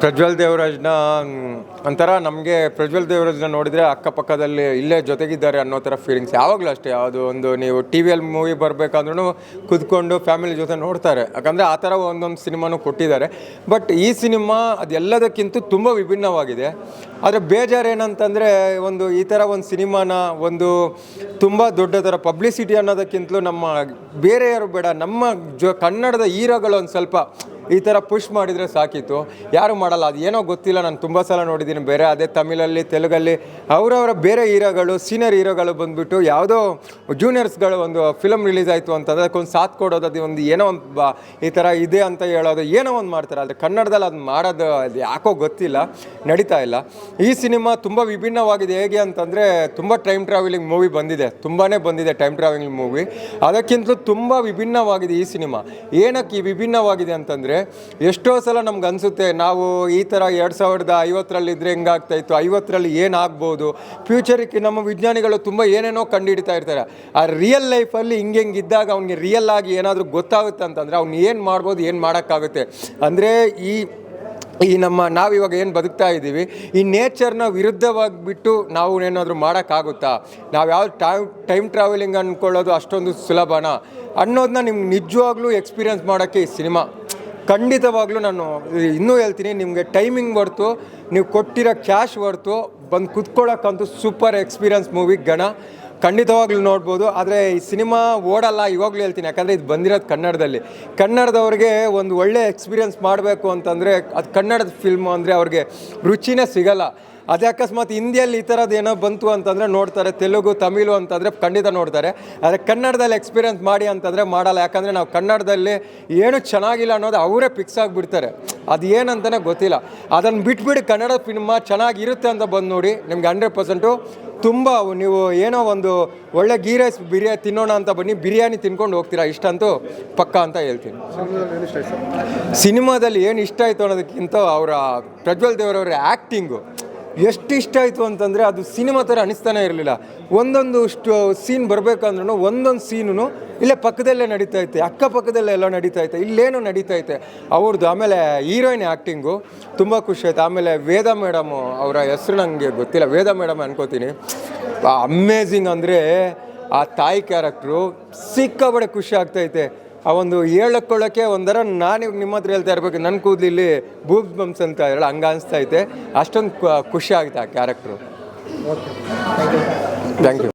ಪ್ರಜ್ವಲ್ ದೇವರಾಜ್ನ ಒಂಥರ ನಮಗೆ ಪ್ರಜ್ವಲ್ ದೇವರಾಜ್ನ ನೋಡಿದರೆ ಅಕ್ಕಪಕ್ಕದಲ್ಲಿ ಇಲ್ಲೇ ಜೊತೆಗಿದ್ದಾರೆ ಅನ್ನೋ ಥರ ಫೀಲಿಂಗ್ಸ್ ಯಾವಾಗಲೂ ಅಷ್ಟೇ, ಯಾವುದು ಒಂದು ನೀವು ಟಿ ವಿಯಲ್ಲಿ ಮೂವಿ ಬರಬೇಕಾದ್ರೂ ಕುತ್ಕೊಂಡು ಫ್ಯಾಮಿಲಿ ಜೊತೆ ನೋಡ್ತಾರೆ. ಯಾಕಂದರೆ ಆ ಥರ ಒಂದೊಂದು ಸಿನಿಮಾನು ಕೊಟ್ಟಿದ್ದಾರೆ. ಬಟ್ ಈ ಸಿನಿಮಾ ಅದೆಲ್ಲದಕ್ಕಿಂತ ತುಂಬ ವಿಭಿನ್ನವಾಗಿದೆ. ಆದರೆ ಬೇಜಾರು ಏನಂತಂದರೆ ಒಂದು ಈ ಥರ ಒಂದು ಸಿನಿಮಾನ ಒಂದು ತುಂಬ ದೊಡ್ಡ ಥರ ಪಬ್ಲಿಸಿಟಿ ಅನ್ನೋದಕ್ಕಿಂತಲೂ ನಮ್ಮ ಬೇರೆಯವರು ಬೇಡ, ನಮ್ಮ ಜೊ ಕನ್ನಡದ ಹೀರೋಗಳು ಒಂದು ಸ್ವಲ್ಪ ಈ ಥರ ಪುಷ್ ಮಾಡಿದರೆ ಸಾಕಿತ್ತು. ಯಾರು ಮಾಡಲ್ಲ? ಅದು ಏನೋ ಗೊತ್ತಿಲ್ಲ. ನಾನು ತುಂಬ ಸಲ ನೋಡಿದ್ದೀನಿ ಬೇರೆ. ಅದೇ ತಮಿಳಲ್ಲಿ, ತೆಲುಗಲ್ಲಿ ಅವರವರ ಬೇರೆ ಹೀರೋಗಳು ಸೀನಿಯರ್ ಹೀರೋಗಳು ಬಂದುಬಿಟ್ಟು ಯಾವುದೋ ಜೂನಿಯರ್ಸ್ಗಳು ಒಂದು ಫಿಲಮ್ ರಿಲೀಸ್ ಆಯಿತು ಅಂತಂದರೆ ಅದಕ್ಕೊಂದು ಸಾಥ್ ಕೊಡೋದು, ಅದು ಒಂದು ಏನೋ ಒಂದು ಬಾ ಈ ಥರ ಇದೆ ಅಂತ ಹೇಳೋದು, ಏನೋ ಒಂದು ಮಾಡ್ತಾರೆ. ಆದರೆ ಕನ್ನಡದಲ್ಲಿ ಅದು ಮಾಡೋದು ಅದು ಯಾಕೋ ಗೊತ್ತಿಲ್ಲ. ನಡೀತಾ ಇಲ್ಲ. ಈ ಸಿನಿಮಾ ತುಂಬ ವಿಭಿನ್ನವಾಗಿದೆ. ಹೇಗೆ ಅಂತಂದರೆ ತುಂಬ ಟೈಮ್ ಟ್ರಾವೆಲಿಂಗ್ ಮೂವಿ ಬಂದಿದೆ. ತುಂಬಾ ಬಂದಿದೆ ಟೈಮ್ ಟ್ರಾವೆಲಿಂಗ್ ಮೂವಿ ಅದಕ್ಕಿಂತಲೂ ತುಂಬ ವಿಭಿನ್ನವಾಗಿದೆ ಈ ಸಿನಿಮಾ. ಏನಕ್ಕೆ ವಿಭಿನ್ನವಾಗಿದೆ ಅಂತಂದರೆ ಎಷ್ಟೋ ಸಲ ನಮ್ಗೆ ಅನಿಸುತ್ತೆ, ನಾವು ಈ ಥರ ಎರಡು ಸಾವಿರದ ಐವತ್ತರಲ್ಲಿ ಇದ್ರೆ ಹೆಂಗಾಗ್ತಾಯಿತ್ತು ಐವತ್ತರಲ್ಲಿ ಏನಾಗ್ಬೋದು ಫ್ಯೂಚರಿಗೆ ನಮ್ಮ ವಿಜ್ಞಾನಿಗಳು ತುಂಬ ಏನೇನೋ ಕಂಡುಹಿಡಿತಾ ಇರ್ತಾರೆ. ಆ ರಿಯಲ್ ಲೈಫಲ್ಲಿ ಹಿಂಗೆ ಇದ್ದಾಗ ಅವ್ನಿಗೆ ರಿಯಲ್ ಆಗಿ ಏನಾದರೂ ಗೊತ್ತಾಗುತ್ತೆ ಅಂತಂದರೆ ಅವ್ನು ಏನು ಮಾಡ್ಬೋದು, ಏನು ಮಾಡೋಕ್ಕಾಗುತ್ತೆ? ಅಂದರೆ ಈ ಈ ನಮ್ಮ ನಾವು ಇವಾಗ ಏನು ಬದುಕ್ತಾ ಇದ್ದೀವಿ, ಈ ನೇಚರ್ನ ವಿರುದ್ಧವಾಗಿ ಬಿಟ್ಟು ನಾವು ಏನಾದರೂ ಮಾಡೋಕ್ಕಾಗುತ್ತಾ? ನಾವು ಯಾವ ಟೈಮ್ ಟೈಮ್ ಟ್ರಾವೆಲಿಂಗ್ ಅಂದ್ಕೊಳ್ಳೋದು ಅಷ್ಟೊಂದು ಸುಲಭನಾ? ಅನ್ನೋದನ್ನ ನಿಮ್ಗೆ ನಿಜವಾಗ್ಲೂ ಎಕ್ಸ್ಪೀರಿಯನ್ಸ್ ಮಾಡೋಕ್ಕೆ ಈ ಸಿನಿಮಾ. ಖಂಡಿತವಾಗ್ಲೂ ನಾನು ಇನ್ನೂ ಹೇಳ್ತೀನಿ, ನಿಮಗೆ ಟೈಮಿಂಗ್ ಬರ್ತು ನೀವು ಕೊಟ್ಟಿರೋ ಕ್ಯಾಶ್ ಬರ್ತು ಬಂದು ಕುತ್ಕೊಳ್ಳೋಕ್ಕಂತೂ ಸೂಪರ್ ಎಕ್ಸ್ಪೀರಿಯನ್ಸ್ ಮೂವಿ ಗಣ. ಖಂಡಿತವಾಗ್ಲೂ ನೋಡ್ಬೋದು, ಆದರೆ ಈ ಸಿನಿಮಾ ಓಡಲ್ಲ, ಇವಾಗಲೂ ಹೇಳ್ತೀನಿ, ಯಾಕಂದರೆ ಇದು ಬಂದಿರೋದು ಕನ್ನಡದಲ್ಲಿ. ಕನ್ನಡದವ್ರಿಗೆ ಒಂದು ಒಳ್ಳೆ ಎಕ್ಸ್ಪೀರಿಯನ್ಸ್ ಮಾಡಬೇಕು ಅಂತಂದರೆ, ಅದು ಕನ್ನಡದ ಫಿಲ್ಮ್ ಅಂದರೆ ಅವ್ರಿಗೆ ರುಚಿನೇ ಸಿಗಲ್ಲ. ಅದೇ ಅಕಸ್ಮಾತ್ ಹಿಂದಿಯಲ್ಲಿ ಈ ಥರದ್ದು ಏನೋ ಬಂತು ಅಂತಂದರೆ ನೋಡ್ತಾರೆ, ತೆಲುಗು, ತಮಿಳು ಅಂತಂದರೆ ಖಂಡಿತ ನೋಡ್ತಾರೆ. ಆದರೆ ಕನ್ನಡದಲ್ಲಿ ಎಕ್ಸ್ಪೀರಿಯನ್ಸ್ ಮಾಡಿ ಅಂತಂದರೆ ಮಾಡಲ್ಲ. ಯಾಕಂದರೆ ನಾವು ಕನ್ನಡದಲ್ಲಿ ಏನು ಚೆನ್ನಾಗಿಲ್ಲ ಅನ್ನೋದು ಅವರೇ ಫಿಕ್ಸ್ ಆಗಿಬಿಡ್ತಾರೆ. ಅದು ಏನಂತಲೇ ಗೊತ್ತಿಲ್ಲ. ಅದನ್ನು ಬಿಟ್ಬಿಟ್ಟು ಕನ್ನಡ ಸಿನಿಮಾ ಚೆನ್ನಾಗಿರುತ್ತೆ ಅಂತ ಬಂದು ನೋಡಿ, ನಿಮ್ಗೆ ಹಂಡ್ರೆಡ್ ಪರ್ಸೆಂಟು ತುಂಬ ನೀವು ಏನೋ ಒಂದು ಒಳ್ಳೆ ಗೀ ರೈಸ್ ಬಿರಿಯಾನಿ ತಿನ್ನೋಣ ಅಂತ ಬನ್ನಿ, ಬಿರಿಯಾನಿ ತಿನ್ಕೊಂಡು ಹೋಗ್ತೀರಾ, ಇಷ್ಟಂತೂ ಪಕ್ಕ ಅಂತ ಹೇಳ್ತೀನಿ. ಸಿನಿಮಾದಲ್ಲಿ ಏನು ಇಷ್ಟ ಆಯಿತು ಅನ್ನೋದಕ್ಕಿಂತ ಅವರ ಪ್ರಜ್ವಲ್ ದೇವರವ್ರ ಆ್ಯಕ್ಟಿಂಗು ಎಷ್ಟು ಇಷ್ಟ ಆಯಿತು ಅಂತಂದರೆ ಅದು ಸಿನಿಮಾ ಥರ ಅನಿಸ್ತಾನೆ ಇರಲಿಲ್ಲ. ಒಂದೊಂದು ಇಷ್ಟು ಸೀನ್ ಬರಬೇಕಂದ್ರೂ ಒಂದೊಂದು ಸೀನು ಇಲ್ಲೇ ಪಕ್ಕದಲ್ಲೇ ನಡೀತಾ ಐತೆ ಅಕ್ಕಪಕ್ಕದಲ್ಲೇ ಎಲ್ಲ ನಡೀತಾ ಐತೆ ಇಲ್ಲೇನೋ ನಡೀತಾ ಐತೆ ಅವ್ರದ್ದು ಆಮೇಲೆ ಹೀರೋಯಿನ್ ಆ್ಯಕ್ಟಿಂಗು ತುಂಬ ಖುಷಿ ಆಯ್ತು. ಆಮೇಲೆ ವೇದ ಮೇಡಮು ಅವರ ಹೆಸರು ನನಗೆ ಗೊತ್ತಿಲ್ಲ. ವೇದ ಮೇಡಮ್ ಅನ್ಕೋತೀನಿ. ಅಮೇಝಿಂಗ್ ಅಂದರೆ ಆ ತಾಯಿ ಕ್ಯಾರೆಕ್ಟ್ರು ಸಿಕ್ಕಾಬಡೆ ಖುಷಿ ಆಗ್ತೈತೆ ಆ ಒಂದು ಹೇಳಕ್ಕೊಳ್ಳೋಕ್ಕೆ ಒಂಥರ ನಾನು ಇವಾಗ ನಿಮ್ಮ ಹತ್ರ ಹೇಳ್ತಾ ಇರಬೇಕು ನನ್ನ ಕೂದಲಿಲ್ಲಿ ಬೂಬ್ಸ್ ಬಂಪ್ಸ್ ಅಂತ ಹೇಳಿ ಹಂಗೆ ಅನಿಸ್ತಾ ಐತೆ. ಅಷ್ಟೊಂದು ಖುಷಿ ಆಗುತ್ತೆ ಆ ಕ್ಯಾರೆಕ್ಟ್ರು ಥ್ಯಾಂಕ್ ಯು